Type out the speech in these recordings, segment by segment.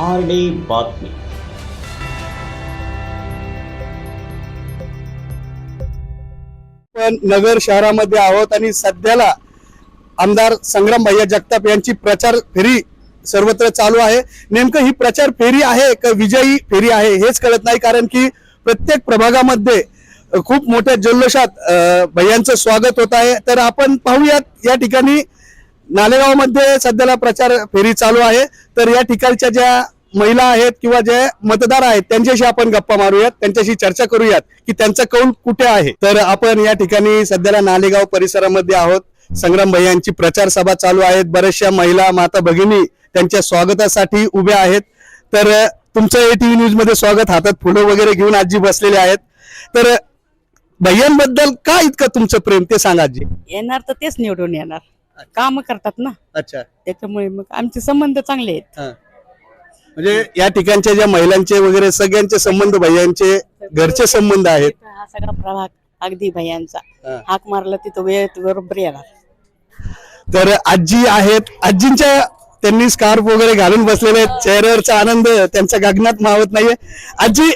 R D बातमी. आपण नगर शहरामध्ये आहोत आणि सध्याला आमदार संग्राम भैया जगताप यांची प्रचार फेरी सर्वत्र चालू आहे. नेमकं ही प्रचार फेरी आहे का विजयी फेरी आहे हेच कळत नाही कारण की प्रत्येक प्रभागामध्ये खूप मोठ्या जल्लोषात भैयांचं स्वागत होत आहे. तर आपण पाहूयात या ठिकाणी नालेगावमध्ये सध्याला प्रचार फेरी चालू आहे. तर या ठिकाणच्या ज्या महिला आहेत किंवा जे मतदार आहेत त्यांच्याशी आपण गप्पा मारूयात त्यांच्याशी चर्चा करूयात की त्यांचा कौल कुठे आहे. तर आपण या ठिकाणी सध्याला नालेगाव परिसरामध्ये आहोत. संग्राम भैयांची प्रचार सभा चालू आहेत. बऱ्याचशा महिला माता भगिनी त्यांच्या स्वागतासाठी उभ्या आहेत. तर तुमचं ए एटीव्ही न्यूजमध्ये स्वागत. हातात फुलं वगैरे घेऊन आजी बसलेले आहेत. तर भैयांबद्दल का इतकं तुमचं प्रेम? ते सांगा आजी. येणार तर तेच निवडून येणार. काम करतात ना. अच्छा. त्याच्यामुळे मग आमचे संबंध चांगले आहेत. हा. म्हणजे या ठिकाणच्या ज्या महिलांचे वगैरे सगळ्यांचे संबंध भैयांचे घरचे संबंध आहेत. हा सगळा प्रभाग अगदी भैयांचा. हा. हाक मारला तिथं वेळ बरोबर येणार. तर आजी आहेत. आजींच्या त्यांनी स्कार्फ वगैरे घालून बसलेले आहेत. चेहऱ्यावरचा आनंद त्यांच्या गगनात मावत नाहीये. आजी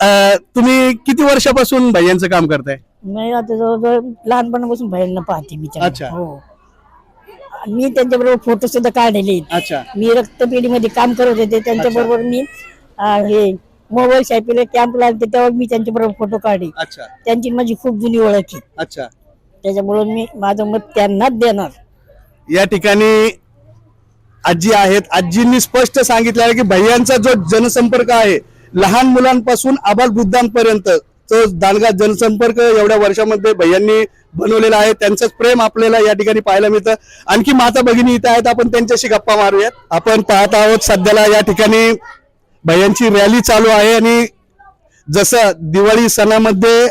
अं, तुम्ही किती वर्षापासून भैयांचं काम करताय? नाही आता जवळजवळ लहानपणापासून भैयांना पाहते मी त्यांना. अच्छा. हो. मी त्यांच्याबरोबर फोटो सुद्धा काढलेले आहेत. अच्छा. मी रक्तपेढीमध्ये काम करत होते त्यांच्याबरोबर मी अं, हे मोबाईल शायपीला कॅम्प लागते तेव्हा मी त्यांच्याबरोबर फोटो काढले. अच्छा. त्यांची माझी खूप जुनी ओळख आहे. अच्छा. त्याच्यामुळे मी माझं मत त्यांनाच देणार. या ठिकाणी आजी आहेत. आजींनी स्पष्ट सांगितलं आहे की भैयांचा जो जनसंपर्क आहे लहान मुलांपासून आबाल वृद्धांपर्यंत तो दालगा जनसंपर्क एवढ्या वर्षामध्ये भैयांनी बनवलेला आहे. त्यांचंच प्रेम आपल्याला या ठिकाणी पाहायला मिळतं. आणखी माता भगिनी इथं आहेत. आपण त्यांच्याशी गप्पा मारूयात. आपण पाहत आहोत सध्याला या ठिकाणी भैयांची रॅली चालू आहे आणि जसं दिवाळी सणामध्ये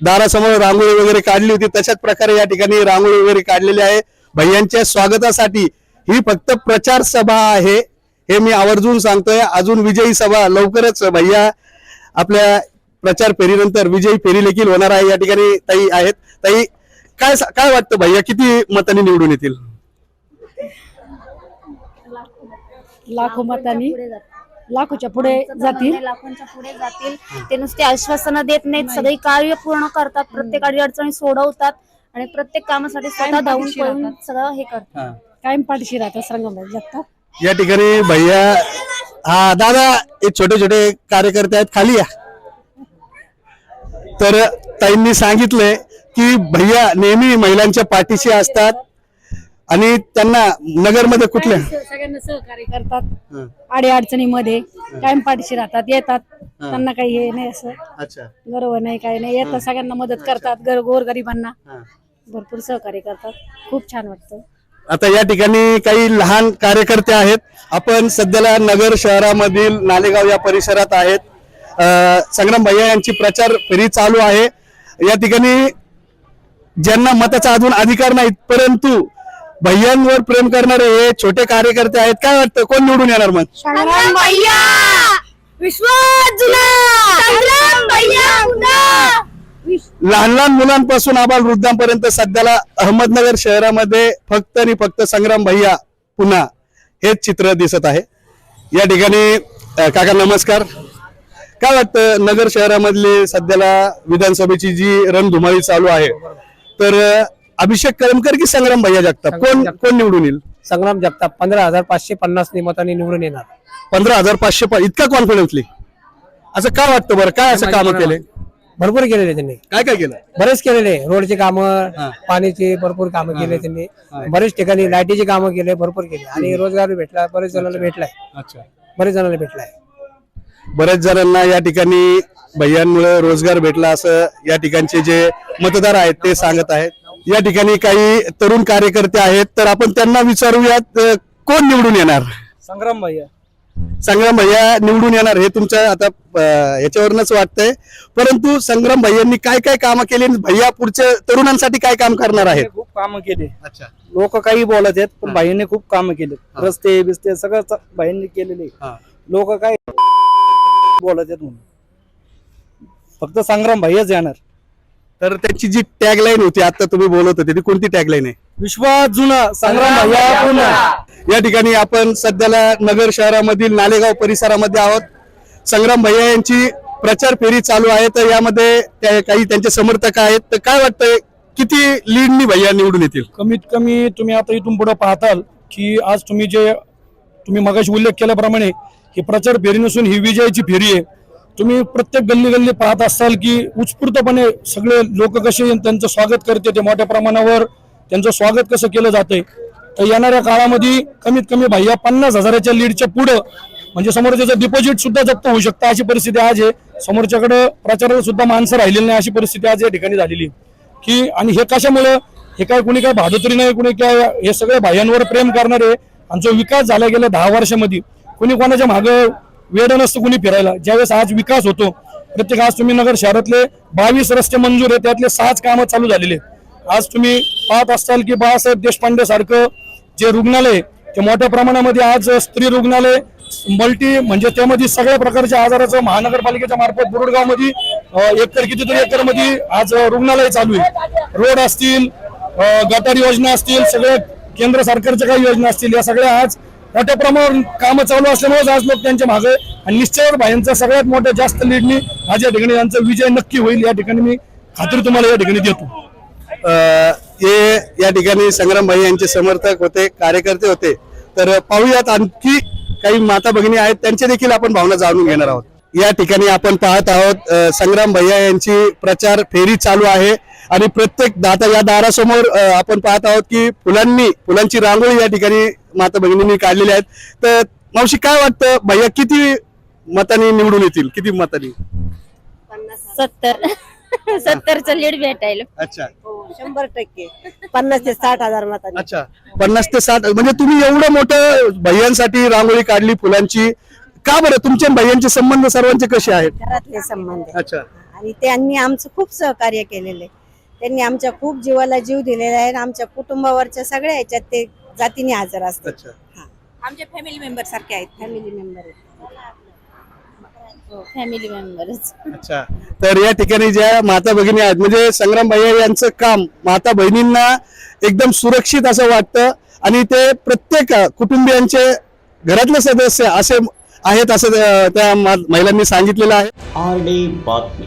दारासमोर रांगोळी वगैरे काढली होती तशाच प्रकारे या ठिकाणी रांगोळी वगैरे काढलेली आहे. भैयांच्या स्वागतासाठी ही फक्त प्रचार सभा आहे. हे मी आवर्जून सांगतोय. अजून विजयी सभा लवकरच भैया आपल्या प्रचार फेरीनंतर विजयी फेरी देखील होणार आहे. या ठिकाणी ताई आहेत. ताई काय काय वाटतं भैया किती मतांनी निवडून येतील? लाखो मतांनी. लाखोच्या पुढे जातील. लाखोंच्या पुढे जातील. ते नुसते आश्वासनं देत नाहीत. सगळी कार्य पूर्ण करतात. प्रत्येक अडी अडचणी सोडवतात आणि प्रत्येक कामासाठी स्वतः धावून पळून. सगळं हे करतात. कायम पाठीशी राहतात संगमराज जगताप या ठिकाणी भैया हा दादा हे छोटे छोटे कार्यकर्ते आहेत. खाली या. तर ताईंनी सांगितलंय की भैया नेहमी महिलांच्या पाठीशी असतात आणि त्यांना नगरमध्ये कुठल्या सगळ्यांना सहकार्य करतात. आडी अडचणीमध्ये कायम पाठीशी राहतात येतात. त्यांना काही हे नाही असं. अच्छा. गर्व नाही काही नाही. येतात सगळ्यांना मदत करतात गर गोरगरिबांना. भरपूर सहकार्य करतात. खूप छान वाटतं. आता या ठिकाणी काही लहान कार्यकर्ते आहेत. आपण सध्याला नगर शहरामधील नालेगाव या परिसरात आहेत. संग्राम भैया यांची प्रचार फेरी चालू आहे. या ठिकाणी ज्यांना मताचा अजून अधिकार नाहीत परंतु भैयांवर प्रेम करणारे हे छोटे कार्यकर्ते आहेत. काय वाटतं कोण निवडून येणार मग? संग्राम भैया! विश्वास जुना! संग्राम भैया लहान लहान मुलांपासून आबाल वृद्धांपर्यंत सध्याला अहमदनगर शहरामध्ये फक्त आणि फक्त संग्राम भैया पुन्हा हेच चित्र दिसत आहे. या ठिकाणी काका नमस्कार. काय वाटतं नगर शहरामधली सध्याला विधानसभेची जी रणधुमाळी चालू आहे तर अभिषेक करमकर की संग्राम भैया जगताप? कोण कोण निवडून येईल? संग्राम जगताप पंधरा हजार पाचशे पन्नास मतांनी निवडून येणार. पंधरा हजार पाचशे इतका कॉन्फिडन्सली असं काय वाटतं बरं? काय असं कामं केले? भरपूर केलेले त्यांनी. काय काय केलं? बरेच केलेले. रोडचे कामं पाण्याचे भरपूर कामं केले त्यांनी. बरेच ठिकाणी लाईटीचे कामं केले भरपूर केले. आणि रोजगार भेटला बरेच जणांना भेटलाय. बरेच जणांना भेटलाय. बऱ्याच जणांना या ठिकाणी भैयांमुळे रोजगार भेटला असं या ठिकाणचे जे मतदार आहेत ते सांगत आहेत. या ठिकाणी काही तरुण कार्यकर्ते आहेत तर आपण त्यांना विचारूयात कोण निवडून येणार? संग्राम भैया. संग्राम भैया निवडून येणार हे तुमच्या आता याच्यावरूनच वाटतंय. परंतु संग्राम भैयांनी काय काय कामं केली आणि भैया पुढच्या तरुणांसाठी काय काम करणार आहेत? खूप कामं केले. अच्छा. लोक काही बोलत आहेत पण भाईंनी खूप कामं केले. रस्ते बिस्ते सगळं भाईंनी केलेले. लोक काय बोलत आहेत म्हणून. फक्त संग्राम भाईच येणार. तर त्याची जी टॅगलाईन होती आता तुम्ही बोलत होते ती कोणती टॅगलाईन आहे? विश्वास जुना संग्राम भैया पुन्हा. या ठिकाणी आपण सध्याला नगर शहरामधील नालेगाव परिसरामध्ये आहोत. संग्राम भैया यांची प्रचार फेरी चालू आहे तर यामध्ये त्या- काही त्यांचे समर्थक आहेत. तर काय वाटतंय किती लीडनी भैया निवडून येतील? कमीत कमी तुम्ही आता इथून पुढे पाहताल की आज तुम्ही जे तुम्ही मगाशी उल्लेख केल्याप्रमाणे ही प्रचार फेरी नसून ही विजयाची फेरी आहे. तुम्ही प्रत्येक गल्ली गल्ली पाहत असाल की उत्स्फूर्तपणे सगळे लोक कसे त्यांचं स्वागत करते ते मोठ्या प्रमाणावर त्यांचं स्वागत कसं केलं जाते तर येणाऱ्या काळामध्ये कमीत कमी भैया पन्नास हजाराच्या लीडच्या पुढं म्हणजे समोरच्याचं डिपॉझिट सुद्धा जप्त होऊ शकतं अशी परिस्थिती आज आहे. समोरच्याकडे प्रचाराला सुद्धा माणसं राहिलेली नाही अशी परिस्थिती आज या ठिकाणी झालेली आहे. की आणि हे कशामुळं? हे काय कुणी काय बहादुरी नाही कुणी काय हे सगळे भायांवर प्रेम करणारे आणि जो विकास झाला गेल्या दहा वर्षामध्ये कुणी कोणाच्या मागं वेळ नसतं कुणी फिरायला. ज्यावेळेस आज विकास होतो प्रत्येक आज तुम्ही नगर शहरातले बावीस रस्ते मंजूर आहे त्यातले सहाच कामं चालू झालेले आज तुम्ही पाहत असाल की बाळासाहेब देशपांडे सारखं जे रुग्णालय आहे, ते मोठ्या प्रमाणामध्ये आज स्त्री रुग्णालय मल्टी म्हणजे त्यामध्ये सगळ्या प्रकारच्या आजाराचं महानगरपालिकेच्या मार्फत बुरुडगावमध्ये अं, एकर कितीतरी एकरमध्ये आज रुग्णालय चालू आहे. रोड असतील गटार योजना असतील सगळ्या केंद्र सरकारच्या काही योजना असतील या सगळ्या आज मोठ्या प्रमाणावर कामं चालू असल्यामुळेच आज लोक त्यांच्या मागे आणि निश्चय भाईंचा सगळ्यात मोठ्या जास्त लीडनी आज या ठिकाणी यांचा विजय नक्की होईल. या ठिकाणी मी खात्री तुम्हाला या ठिकाणी देतो. हे या ठिकाणी संग्राम भाई यांचे समर्थक होते कार्यकर्ते होते. तर पाहूयात आणखी काही माता भगिनी आहेत त्यांचे देखील आपण भावना जाणून घेणार आहोत. या ठिकाणी आपण पाहत आहोत संग्राम भैया यांची प्रचार फेरी चालू आहे. आणि प्रत्येक दाता या दारासमोर आपण पाहत आहोत की फुलांनी फुलांची रांगोळी या ठिकाणी माता भगिनींनी काढलेली आहेत. तर मावशी काय वाटतं? भैया किती मतांनी निवडून येतील? किती मतांनी? सत्तर. सत्तरचं लीड भेटायला. अच्छा. शंभर टक्के. पन्नास ते साठ हजार मतांनी. अच्छा. पन्नास ते साठ म्हणजे तुम्ही एवढं मोठं भैयांसाठी रांगोळी काढली फुलांची. का बरं? तुमचे आणि भैयांचे संबंध सर्वांचे कसे आहेत? घरातले संबंध. आहे. अच्छा. आणि त्यांनी आमचं खूप सहकार्य केलेले त्यांनी आमच्या खूप जीवाला जीव दिलेला आहे आणि आमच्या कुटुंबावरच्या सगळ्या ह्याच्यात ते जातीने हजर असतात. अच्छा. आमचे फॅमिली मेंबर सारखे आहेत. फॅमिली मेंबर फॅमिली मेंबरच अच्छा. तर या ठिकाणी ज्या माता भगिनी आहेत म्हणजे संग्राम भैया यांचं काम माता बहिणींना एकदम सुरक्षित असं वाटतं आणि ते प्रत्येक कुटुंबियांचे घरातले सदस्य असे आहेत असं त्या- महिलांनी सांगितलेलं आहे. आर डी बातमी.